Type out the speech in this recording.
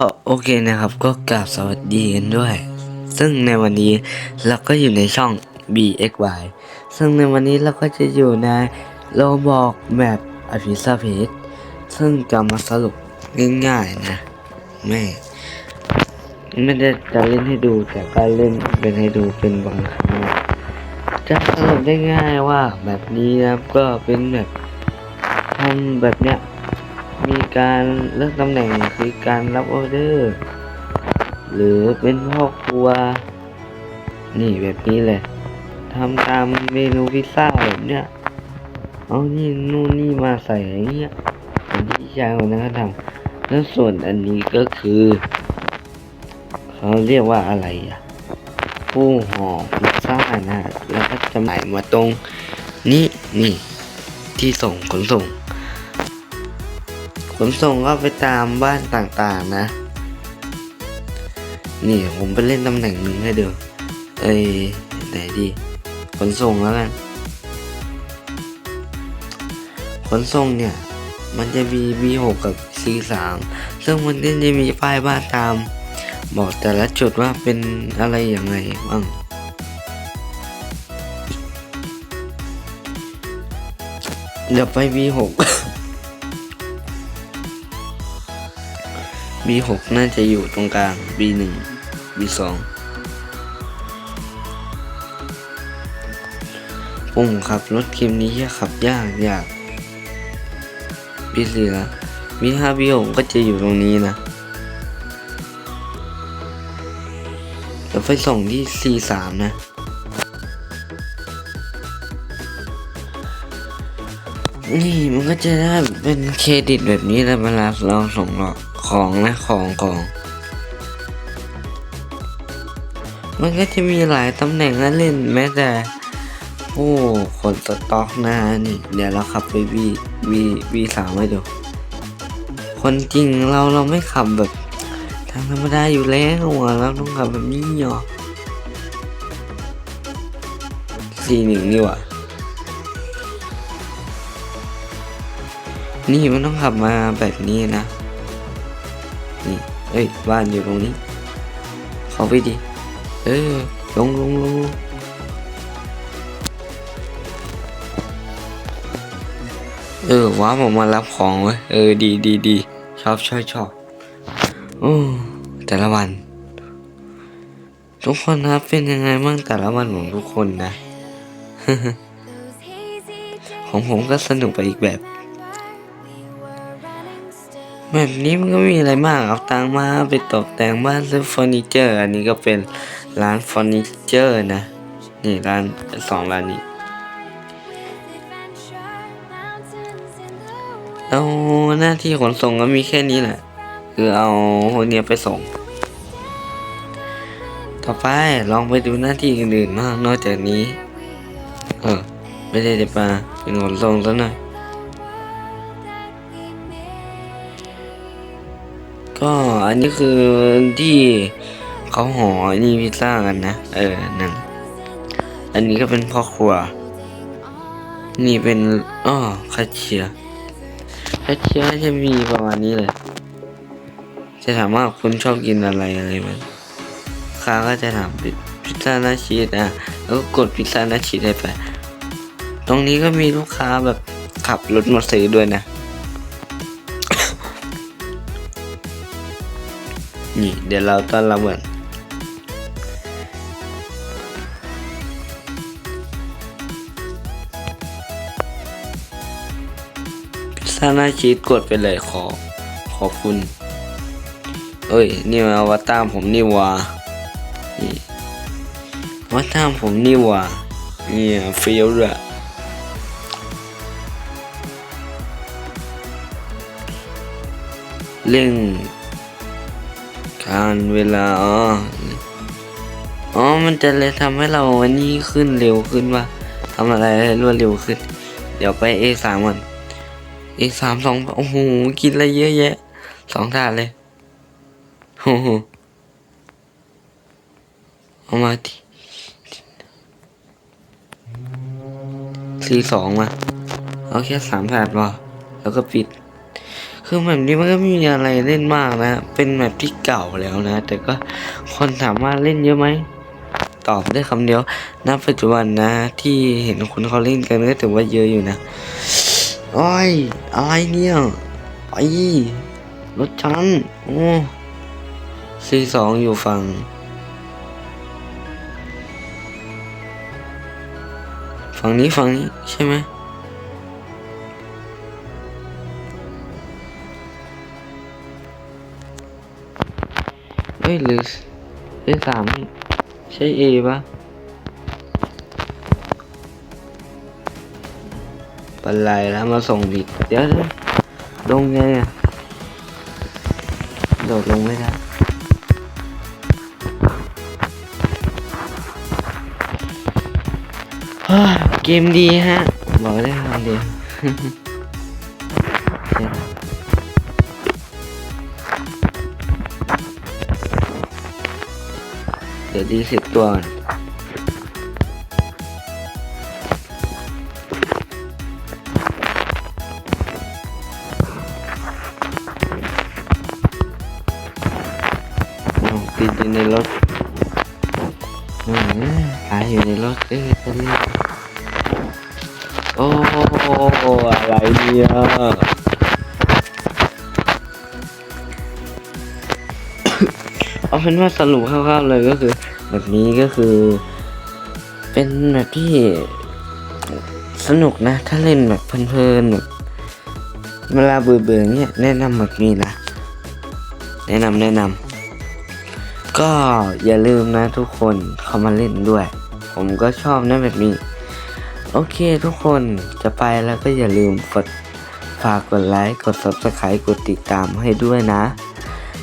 ก็โอเคนะครับก็กราบสวัสดีกันด้วย ซึ่งในวันนี้เราก็อยู่ในช่อง BXY ซึ่งในวันนี้เราก็จะอยู่ในโลบอกแบบอภิสเพชซึ่งจะมาสรุปง่ายๆนะแม่ไม่ได้จะเล่นให้ดูแต่ก็เล่นเป็นให้ดูเป็นบางครั้งจะสรุปได้ง่ายว่าแบบนี้นะครับก็เป็นแบบทำแบบเนี้ย มีการเลือกตำแหน่งคือการรับออเดอร์ หรือเป็นพ่อครัว นี่แบบนี้เลยทำตามเมนูพิซซ่าแบบเนี้ยเอานี่นู่นนี่มาใส่อย่างเงี้ยเหมือนที่ชายคนนั้นเขาทำแล้วส่วนอันนี้ก็คือ เขาเรียกว่าอะไรอะผู้ห่อพิซซ่านะแล้วก็จำหน่ายมาตรงนี้นี่ที่ส่งขนส่ง ขนส่งก็ไปตามบ้านต่างๆนะ นี่ผมไปเล่นตำแหน่งหนึ่งให้ดูเอ้ยไหนดีขนส่งแล้วกัน ขนส่งเนี่ย มันจะมี B6 กับ C3 ซึ่งมันจะมีป้ายบ้านตาม บอกแต่ละจุดว่าเป็นอะไรอย่างไรบ้างเดี๋ยวไป B6 B6 น่าจะอยู่ตรงกลาง B1 B2 ปุ่มขับรถเกมนี้ยขับยากยาก B4 ละ B5 B6 ก็จะอยู่ตรงนี้นะเดี๋ยวไปส่งที่ C3 นะนี่มันก็จะได้เป็นเครดิตแบบนี้แหละเวลาเราส่งหรอก ของนะของของมันก็จะมีหลายตำแหน่งให้เล่นแม้แต่ โอ้ขนสต็อกนะนี่ เดี๋ยวเราขับไปวีวีวีสามให้ดู คนจริงเราเราไม่ขับแบบทางธรรมดาอยู่แล้วอะเราต้องขับแบบนี้เหรอสี่หนึ่งนี่ว่านี่มันต้องขับมาแบบนี้นะ เอ้ยบ้านอยู่ตรงนี้เข้าไปดิเออลงลงลงลงเออว้าผมมารับของเว้ยเออดีดีดีชอบชอบชอบโอ้แต่ละวัน ทุกคนครับเป็นยังไงบ้างแต่ละวันของทุกคนนะ ของผมก็สนุกไปอีกแบบ แบบนี้มันก็มีอะไรมากเอาตังมาไปตกแต่งบ้านซื้อเฟอร์นิเจอร์ อันนี้ก็เป็นร้านเฟอร์นิเจอร์นะ นี่ร้านสองร้านนี้แล้วหน้าที่ขนส่งก็มีแค่นี้แหละ คือเอาคนเนี้ยไปส่ง ต่อไปลองไปดูหน้าที่อื่นๆมากนอกจากนี้ เออ ไม่ได้จะมาเป็นขนส่งซะหน่อย ก็อันนี้คือที่เขาห่ออันนี้พิซซ่ากันนะ เออ นั่น อันนี้ก็เป็นพ่อครัว นี่เป็นอ้อคาเชียร์คาเชียร์จะมีประมาณนี้เลย จะถามว่าคุณชอบกินอะไรอะไรมันค้าก็จะถามพิซซ่าหน้าชีสอะ แล้วก็กดพิซซ่าหน้าชีสได้ไป ตรงนี้ก็มีลูกค้าแบบขับรถมาซื้อด้วยนะ นี่เดี๋ยวเราต้อนรับเหมือนพิซซ่าหน้าชีสกดไปเลยขอขอบคุณ เอ้ย นี่มันอวตารผมนี่ว่านี่อวตารผมนี่ว่าเนี่ยเฟิลด์อะเร่ง การเวลา อ๋อ อ๋อ มันจะเลยทำให้เราอันนี้ขึ้นเร็วขึ้นว่าทำอะไรให้รวดเร็วขึ้น เดี๋ยวไป A3 ก่อน A3 สองโอ้โห กินอะไรเยอะแยะสองถาดเลย โอ้โห เอามาทีสี่สองมา เอาแค่สามถาดพอแล้วก็ปิด คือแบบนี้มันก็ไม่มีอะไรเล่นมากนะ เป็นแบบที่เก่าแล้วนะ แต่ก็คนสามารถเล่นเยอะไหม ตอบได้คำเดียวณปัจจุบันนะ ที่เห็นคนเขาเล่นกันก็ถือว่าเยอะอยู่นะโอ้ยอะไรเนี่ยไปรถฉันโอ้ซีสองอยู่ฝั่งฝั่งนี้ฝั่งนี้ใช่ไหม เฮ้ยหรือเอสามนี่ใช่เอปะปันไรแล้วมาส่งผิดเดี๋ยวลงไงอะโดดลงไม่ได้เฮ้ยเกมดีฮะ บอกได้คำเดียว เดี๋ยวดีสิบตัวก่อนอ้าวติดอยู่ในรถอืมหายอยู่ในรถเอ้ยจะเรียกโอ้อะไรเนี่ย เป็นว่าสรุปคร่าวๆเลยก็คือ แบบนี้ก็คือ เป็นแบบที่สนุกนะ ถ้าเล่นแบบเพลินๆแบบเวลาเบื่อๆเนี่ยแนะนำแบบนี้นะ แนะนำแนะนำก็อย่าลืมนะทุกคนเข้ามาเล่นด้วย ผมก็ชอบนะแบบนี้ โอเคทุกคนจะไปแล้วก็อย่าลืมกดฝากกดไลค์ กด subscribe กดติดตามให้ด้วยนะ